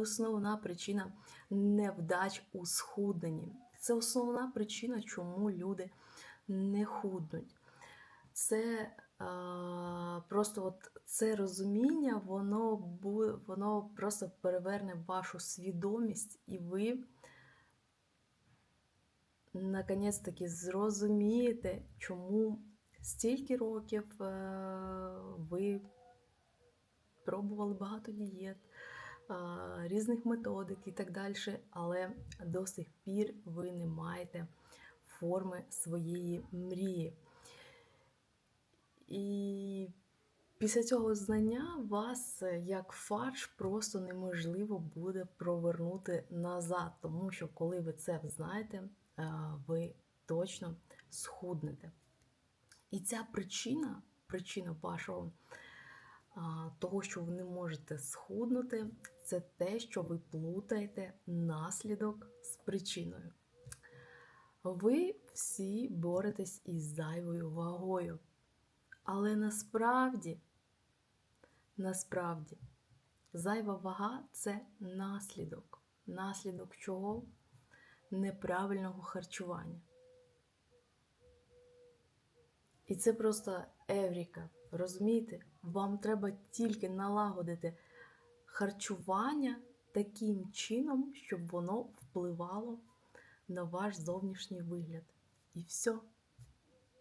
основна причина невдач у схудненні. Це основна причина, чому люди не худнуть. Це а, просто от це розуміння, воно воно просто переверне вашу свідомість, і ви наконець-таки зрозумієте, чому стільки років е, ви пробували багато дієт, а, різних методик і так далі, але до сих пір ви не маєте форми своєї мрії. І після цього знання вас е, як фарш просто неможливо буде провернути назад, тому що коли ви це знаєте, е, ви точно схуднете. І ця причина, причина вашого того, що ви не можете схуднути, це те, що ви плутаєте наслідок з причиною. Ви всі боретесь із зайвою вагою. Але насправді, насправді, зайва вага це наслідок. Наслідок чого? Неправильного харчування. І це просто евріка. Розумієте? Вам треба тільки налагодити харчування таким чином, щоб воно впливало на ваш зовнішній вигляд. І все.